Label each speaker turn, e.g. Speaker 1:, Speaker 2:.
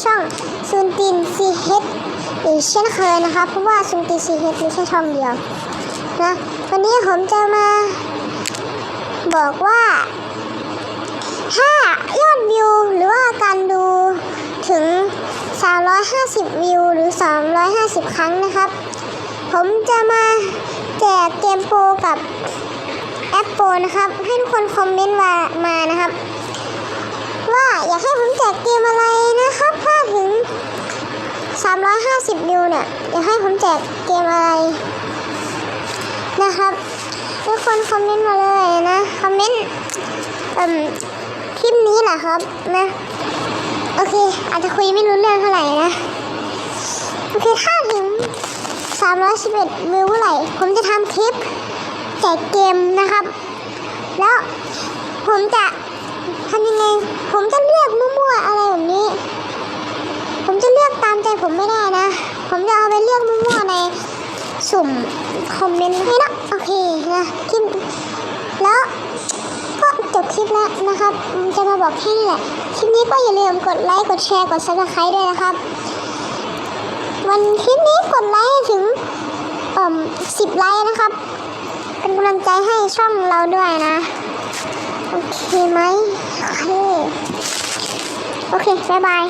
Speaker 1: เช่นเคยนะครับเพราะว่าซุงตีซีเฮดมีแค่ช่องเดียวนะวันนี้ผมจะมา บอกว่า ถ้ายอดวิวหรือว่าการดูถึง 350 วิวหรือ 350 ครั้งนะครับ ผมจะมาแจกเกมโปรกับแอปโปรนะครับ ให้ทุกคนคอมเมนต์มามานะครับ ว่าอยากให้ผมแจกเกมอะไร นะครับถ้าถึง 350วิวเนี่ยอยากให้ผมแจกเกมอะไรนะครับทุกคนคอมเมนต์มาเลยนะ คอมเมนต์เอ่มคลิปนี้แหละครับนะ โอเค อาจจะคุยไม่รู้เรื่องเท่าไหร่นะ โอเค ถ้าถึง 311วิวเมื่อไหร่ ผมจะทำคลิปแจกเกมนะครับ แล้วผมจะทำยังไง ผมจะเลือกมั่วๆอะไรแบบนี้ ผมจะเลือกตามใจผมไม่ได้นะ ผมจะเอาไปเลือกมั่วๆในสุ่มคอมเมนต์ให้นะโอเคนะคลิปแล้วก็จบคลิปแล้วนะครับ จะมาบอกแค่นี้แหละ คลิปนี้ก็อย่าลืมกดไลค์กดแชร์กดซับสไครต์ด้วยนะครับ วันคลิปนี้กดไลค์ถึงเอ่อสิบไลค์นะครับ เป็นกำลังใจให้ช่องเราด้วยนะ โอเคไหมโอเค โอเค บ๊ายบาย